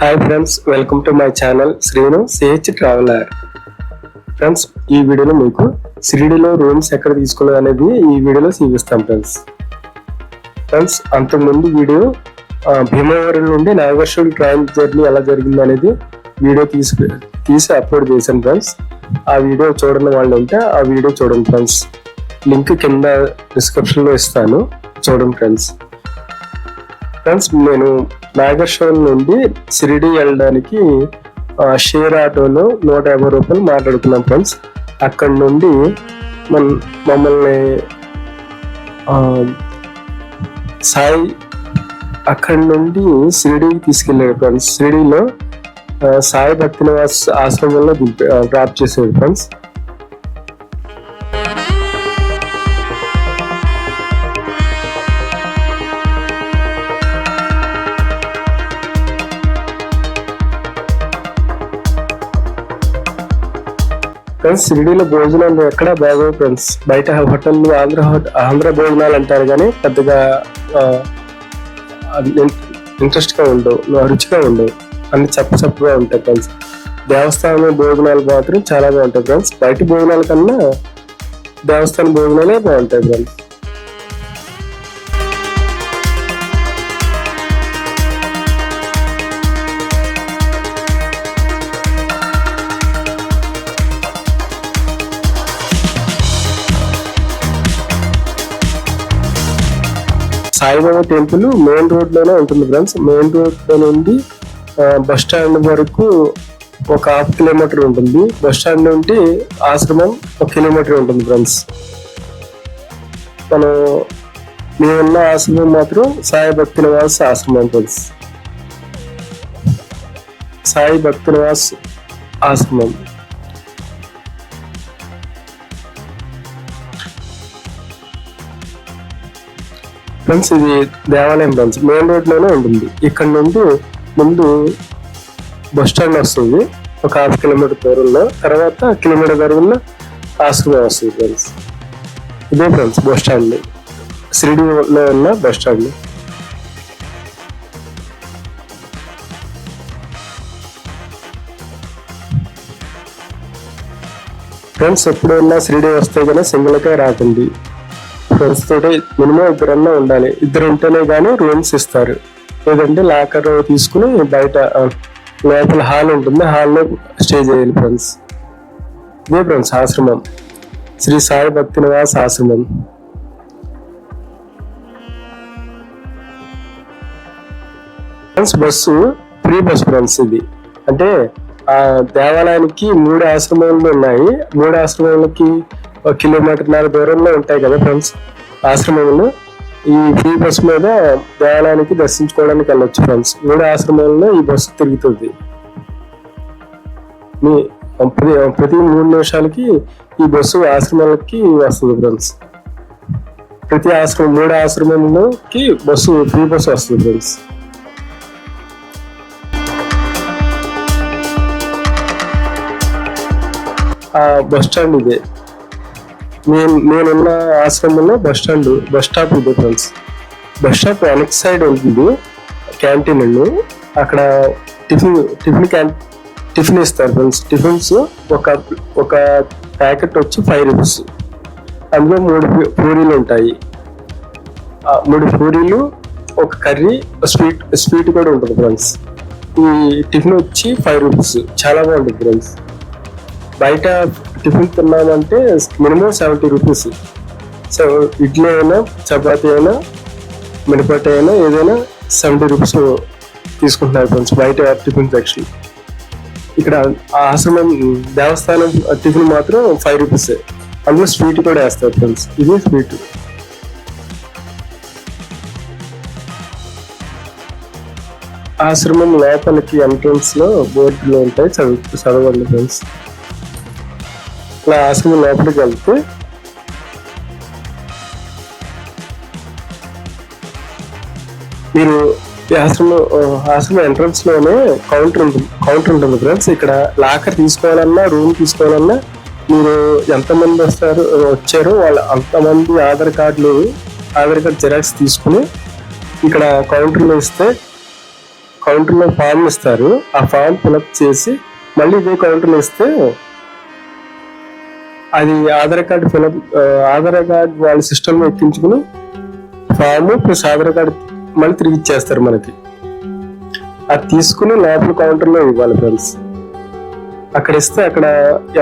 Hi friends welcome to my channel Srinu CH traveller friends ఈ వీడియోలో మీకు షిరిడిలో రూమ్స్ ఎక్కడ తీసుకోలేదు అనేది ఈ వీడియోలో చూపిస్తాం ఫ్రెండ్స్ ఫ్రెండ్స్ అంతకుముందు వీడియో భీమవరం నుండి నాగేశ్వరం ట్రైన్ జర్నీ ఎలా జరిగింది అనేది వీడియో తీసి తీసి అప్లోడ్ చేశాను ఫ్రెండ్స్ ఆ వీడియో చూడని వాళ్ళు ఉంటే ఆ వీడియో చూడండి ఫ్రెండ్స్ లింక్ కింద డిస్క్రిప్షన్లో ఇస్తాను. చూడండి ఫ్రెండ్స్ ఫ్రెండ్స్ నేను నాగేశ్వరం నుండి షిరిడి వెళ్ళడానికి షేర్ ఆటోలో నూట యాభై రూపాయలు మాట్లాడుకున్నాం ఫ్రెండ్స్ అక్కడ నుండి మన మమ్మల్ని సాయి అక్కడి నుండి షిరిడికి తీసుకెళ్ళాడు ఫ్రెండ్స్ షిరిడిలో సాయి భక్తి నివాస్ ఆశ్రమంలో డ్రాప్ చేసాడు ఫ్రెండ్స్ ఫ్రెండ్స్ షిరిడీలో భోజనాలు ఎక్కడ బాగోవు ఫ్రెండ్స్ బయట హోటల్ ఆంధ్ర హోట- ఆంధ్ర భోజనాలు అంటారు కానీ పెద్దగా ఇంట్రెస్ట్గా ఉండవు రుచిగా ఉండవు. అన్ని చప్ప చప్పగా ఉంటాయి ఫ్రెండ్స్ దేవస్థానం భోజనాలు మాత్రం చాలా బాగుంటాయి ఫ్రెండ్స్ బయట భోజనాల కన్నా దేవస్థానం భోజనాలే బాగుంటాయి ఫ్రెండ్స్ సాయిబాబా టెంపుల్ మెయిన్ రోడ్లోనే ఉంటుంది ఫ్రెండ్స్. మెయిన్ రోడ్లో నుండి బస్ స్టాండ్ వరకు ఒక హాఫ్ కిలోమీటర్ ఉంటుంది. బస్ స్టాండ్ నుండి ఆశ్రమం ఒక కిలోమీటర్ ఉంటుంది ఫ్రెండ్స్. మనం మేమున్న ఆశ్రమం మాత్రం సాయి భక్తి నివాస్ ఆశ్రమం ఫ్రెండ్స్. సాయి భక్తి నివాస్ ఆశ్రమం. ఫ్రెండ్స్ ఇది దేవాలయం బ్రాంచ్ మెయిన్ రోడ్లోనే ఉంటుంది. ఇక్కడ నుండి ముందు బస్ స్టాండ్ వస్తుంది. ఒక హాఫ్ కిలోమీటర్ దూరంలో. తర్వాత కిలోమీటర్ దూరంలో ఆశ్రమం వస్తుంది ఫ్రెండ్స్. ఇదే ఫ్రెండ్స్ బస్ స్టాండ్. షిరిడీలో ఉన్న బస్ స్టాండ్. ఫ్రెండ్స్ ఎప్పుడైనా షిరిడీ వస్తే కానీ సింగిల్గా రాకండి. ఫ్రెండ్స్ తోటి మినిమం ఇద్దరన్నా ఉండాలి. ఇద్దరు ఉంటేనే కానీ రూమ్స్ ఇస్తారు. లేదంటే లాకర్ తీసుకుని బయట లోపల హాల్ ఉంటుంది. హాల్లో స్టే చేయాలి ఫ్రెండ్స్ ఇదే ఫ్రెండ్స్ ఆశ్రమం. శ్రీ సాయి భక్తి నివాస్ ఆశ్రమం. Friends bus free bus friends ఇది. అంటే ఆ దేవాలయానికి మూడు ఆశ్రమాలు ఉన్నాయి. మూడు ఆశ్రమాలకి ఒక కిలోమీటర్న్నర దూరంలో ఉంటాయి కదా ఫ్రెండ్స్ ఆశ్రమంలో. ఈ ఫ్రీ బస్ మీద దేవాలయానికి దర్శించుకోవడానికి వెళ్ళొచ్చు ఫ్రెండ్స్ మూడు ఆశ్రమాల్లో ఈ బస్సు తిరుగుతుంది. మీ ప్రతి ప్రతి మూడు నిమిషాలకి ఈ బస్సు ఆశ్రమాలకి వస్తుంది ఫ్రెండ్స్ ప్రతి ఆశ్రమం మూడు ఆశ్రమంలోకి బస్సు ఫ్రీ బస్సు వస్తుంది ఫ్రెండ్స్ ఆ బస్ స్టాండ్ ఇదే. నేను నేనున్న ఆశ్రమంలో బస్ స్టాండ్ బస్ స్టాప్ ఉంది ఫ్రెండ్స్. బస్ స్టాప్ వెనక్ సైడ్ ఉంటుంది క్యాంటీన్ అండి. అక్కడ టిఫిన్ టిఫిన్ క్యాన్ టిఫిన్ ఇస్తారు ఫ్రెండ్స్. టిఫిన్స్ ఒక ఒక ప్యాకెట్ వచ్చి ఫైవ్ రూపీస్. అందులో మూడు పూరీలు ఉంటాయి. మూడు పూరీలు ఒక కర్రీ స్వీట్ స్వీట్ కూడా ఉంటుంది ఫ్రెండ్స్. ఈ టిఫిన్ వచ్చి ఫైవ్ రూపీస్. చాలా బాగుంటుంది ఫ్రెండ్స్. బయట టిఫిన్ తిన్నామంటే minimum seventy rupees. So idli అయినా చపాతి అయినా మినపట్టు అయినా ఏదైనా సెవెంటీ రూపీస్ తీసుకుంటున్నారు ఫ్రెండ్స్ బయట టిఫిన్ సెక్షన్. ఇక్కడ ఆ ఆశ్రమం దేవస్థానం టిఫిన్ మాత్రం ఫైవ్ రూపీస్ అందులో స్వీట్ కూడా వేస్తారు ఫ్రెండ్స్ ఇది స్వీట్. ఆశ్రమం లోపలికి ఎంట్రన్స్లో బోర్డులు ఉంటాయి చదువు చదవండి ఫ్రెండ్స్. ఇలా ఆశ్రమం లోపలికి వెళ్తే మీరు ఈ ఆశ్రమం ఆ, ఎంట్రన్స్లోనే కౌంటర్ ఉంటుంది కౌంటర్ ఉంటుంది ఫ్రెండ్స్ ఇక్కడ లాకర్ తీసుకోవాలన్నా రూమ్ తీసుకోవాలన్నా మీరు ఎంతమంది వస్తారు వచ్చారో వాళ్ళు అంతమంది ఆధార్ కార్డులు ఆధార్ కార్డ్ జిరాక్స్ తీసుకుని ఇక్కడ కౌంటర్లో ఇస్తే కౌంటర్లో ఫామ్ ఇస్తారు. ఆ ఫామ్ ఫిలప్ చేసి మళ్ళీ ఇదే కౌంటర్లో ఇస్తే అది Aadhaar card fill up Aadhaar card వాళ్ళ సిస్టమ్ ఎక్కించుకుని ఫామ్ ప్లస్ ఆధార్ కార్డు మళ్ళీ తిరిగి ఇచ్చేస్తారు మనకి. అది తీసుకుని లోపల కౌంటర్లో ఇవ్వాలి ఫ్రెండ్స్ అక్కడ ఇస్తే అక్కడ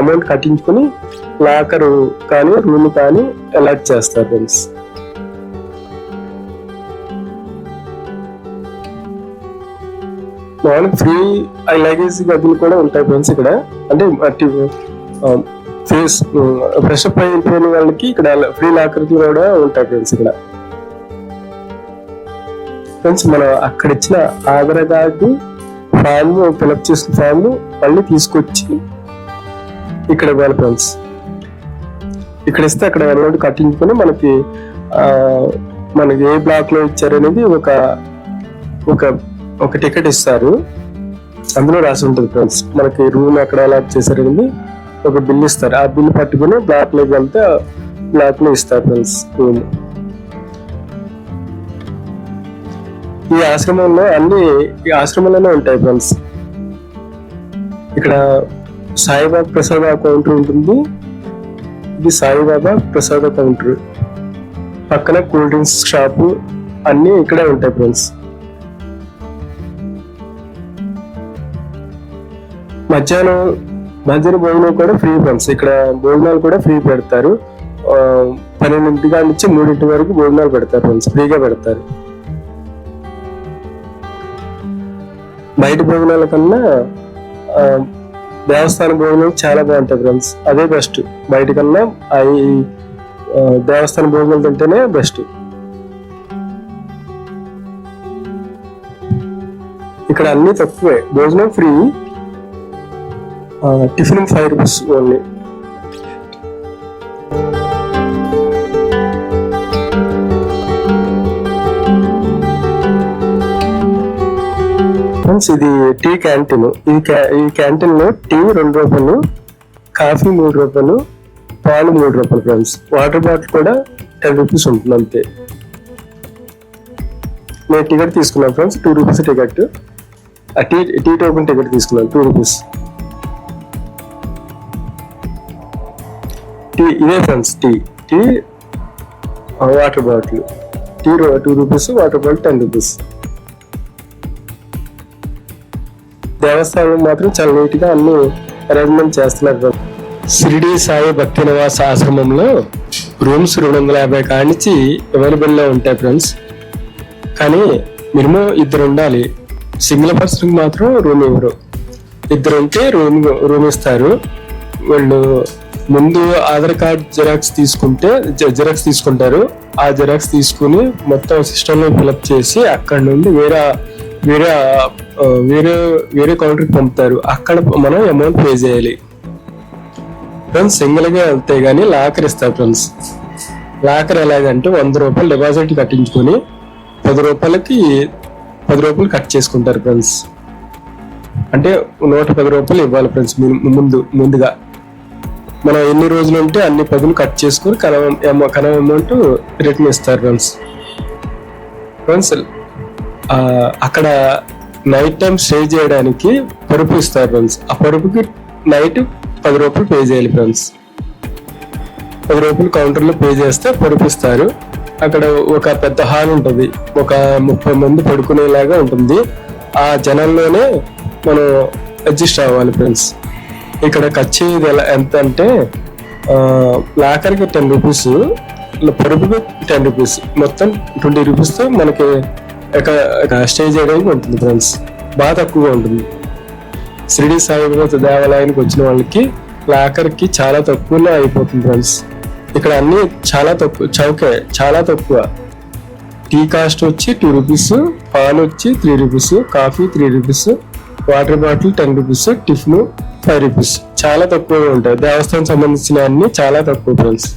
అమౌంట్ కట్టించుకుని లాకర్ కానీ రూమ్ కానీ అలాట్ చేస్తారు ఫ్రెండ్స్ మామూలుగా ఫ్రీ లగేజ్ గదులు కూడా ఉంటాయి ఫ్రెండ్స్ ఇక్కడ. అంటే ఫేస్ ఫ్రెష్ అప్ అయిపోయిన వాళ్ళకి ఇక్కడ ఫ్రీ లాకర్ కూడా ఉంటాయి ఫ్రెండ్స్ ఇక్కడ. ఫ్రెండ్స్ మనం అక్కడ ఇచ్చిన Aadhaar card form fill up చేసిన ఫామ్ మళ్ళీ తీసుకొచ్చి ఇక్కడ ఇవ్వాలి ఫ్రెండ్స్ ఇక్కడ ఇస్తే అక్కడ అమౌంట్ కట్టించుకొని మనకి మనకి ఏ బ్లాక్లో ఇచ్చారనేది ఒక ఒక ఒక టికెట్ ఇస్తారు. అందులో రాసి ఉంటుంది ఫ్రెండ్స్ మనకి రూమ్ ఎక్కడ అలాట్ చేశారనేది ఒక బిల్ ఇస్తారు. ఆ బిల్ పట్టుకుని బ్లాక్లోకి వెళ్తే బ్లాక్లో ఇస్తారు ఫ్రెండ్స్ రూమ్. ఈ ఆశ్రమంలో అన్ని ఈ ఆశ్రమంలోనే ఉంటాయి ఫ్రెండ్స్. ఇక్కడ సాయిబాబా ప్రసాద కౌంటర్ ఉంటుంది. ఇది సాయిబాబా ప్రసాద కౌంటర్. పక్కన కూల్ డ్రింక్స్ షాపు అన్నీ ఇక్కడే ఉంటాయి ఫ్రెండ్స్. మధ్యాహ్నం మధ్యాహ్న భోజనం కూడా ఫ్రీ ఫ్రెండ్స్ ఇక్కడ భోజనాలు కూడా ఫ్రీ పెడతారు. పన్నెండింటి కాడ నుంచి మూడింటి వరకు భోజనాలు పెడతారు ఫ్రెండ్స్ ఫ్రీగా పెడతారు. బయట భోజనాల కన్నా దేవస్థాన భోజనం చాలా బాగుంటాయి ఫ్రెండ్స్ అదే బెస్ట్ బయట కన్నా అవి దేవస్థాన భోజనాలు తింటేనే బెస్ట్ ఇక్కడ అన్ని తక్కువే. భోజనం free tiffin five rupees only. Friends ఇది టీ క్యాంటీన్. ఈ ఈ క్యాంటీన్లో టీ రెండు రూపాయలు కాఫీ మూడు రూపాయలు పాలు మూడు రూపాయలు ఫ్రెండ్స్. వాటర్ బాటిల్ కూడా టెన్ రూపీస్ ఉంటుంది అంతే. నేను టికెట్ తీసుకున్నాను ఫ్రెండ్స్ టూ రూపీస్ టికెట్. ఆ టీ టీ టోకెన్ టికెట్ తీసుకున్నాను టూ రూపీస్. టీ ఇదే friends tea. Tea water bottle tea two rupees water bottle ten rupees దేవస్థానం మాత్రం చాలా నీట్గా అన్ని అరేంజ్మెంట్ చేస్తున్నారు షిరిడి సాయి భక్తి నివాస ఆశ్రమంలో రూమ్స్ రెండు వందల యాభై కానించి అవైలబుల్లో ఉంటాయి ఫ్రెండ్స్. కానీ మినిమం ఇద్దరు ఉండాలి. సింగిల్ పర్సన్కి మాత్రం రూమ్ ఇవ్వరు. ఇద్దరు ఉంటే రూమ్ రూమ్ ఇస్తారు. వాళ్ళు ముందు ఆధార్ కార్డ్ జిరాక్స్ తీసుకుంటే జ- జిరాక్స్ తీసుకుంటారు. ఆ జిరాక్స్ తీసుకుని మొత్తం సిస్టమ్లో ఫిలప్ చేసి అక్కడ నుండి వేరే వేరే వేరే వేరే కౌంటర్కి పంపుతారు. అక్కడ మనం అమౌంట్ పే చేయాలి. ఫ్రెండ్స్ సింగిల్గా వెళ్తే గానీ లాకర్ ఇస్తారు ఫ్రెండ్స్ లాకర్ ఎలాగంటే వంద రూపాయలు డిపాజిట్ కట్టించుకొని పది రూపాయలకి పది రూపాయలు కట్ చేసుకుంటారు ఫ్రెండ్స్ అంటే నూట పది రూపాయలు ఇవ్వాలి ఫ్రెండ్స్ ముందు ముందుగా. మనం ఎన్ని రోజులు ఉంటే అన్ని పదులు కట్ చేసుకుని కనవ కనవ అమౌంట్ రిటర్న్ ఇస్తారు ఫ్రెండ్స్ ఫ్రెండ్స్ అక్కడ నైట్ టైం స్టే చేయడానికి పరుపు ఇస్తారు ఫ్రెండ్స్ ఆ పరుపుకి నైట్ పది రూపాయలు పే చేయాలి ఫ్రెండ్స్ పది రూపాయలు కౌంటర్లో పే చేస్తే పరుపు ఇస్తారు. అక్కడ ఒక పెద్ద హాల్ ఉంటుంది. ఒక ముప్పై మంది పడుకునేలాగా ఉంటుంది. ఆ జనంలోనే మనం అడ్జస్ట్ అవ్వాలి ఫ్రెండ్స్ ఇక్కడ ఖర్చు ఇది ఎలా ఎంత అంటే లాకర్కి టెన్ రూపీస్ పరుపుకి టెన్ రూపీస్ మొత్తం ట్వంటీ రూపీస్తో మనకి స్టే చేయడానికి ఉంటుంది ఫ్రెండ్స్ బాగా తక్కువగా ఉంటుంది. షిరిడి సాయిబాబా దేవాలయానికి వచ్చిన వాళ్ళకి లాకర్కి చాలా తక్కువలో అయిపోతుంది ఫ్రెండ్స్ ఇక్కడ అన్ని చాలా తక్కువ చౌకే చాలా తక్కువ. టీ కాస్ట్ వచ్చి టూ రూపీస్ పాలు వచ్చి three rupees coffee three rupees water bottle ten rupees tiffin five rupees చాలా తక్కువగా ఉంటాయి. దేవస్థానం సంబంధించిన అన్ని చాలా తక్కువ ఫ్రెండ్స్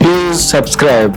ప్లీజ్ సబ్స్క్రైబ్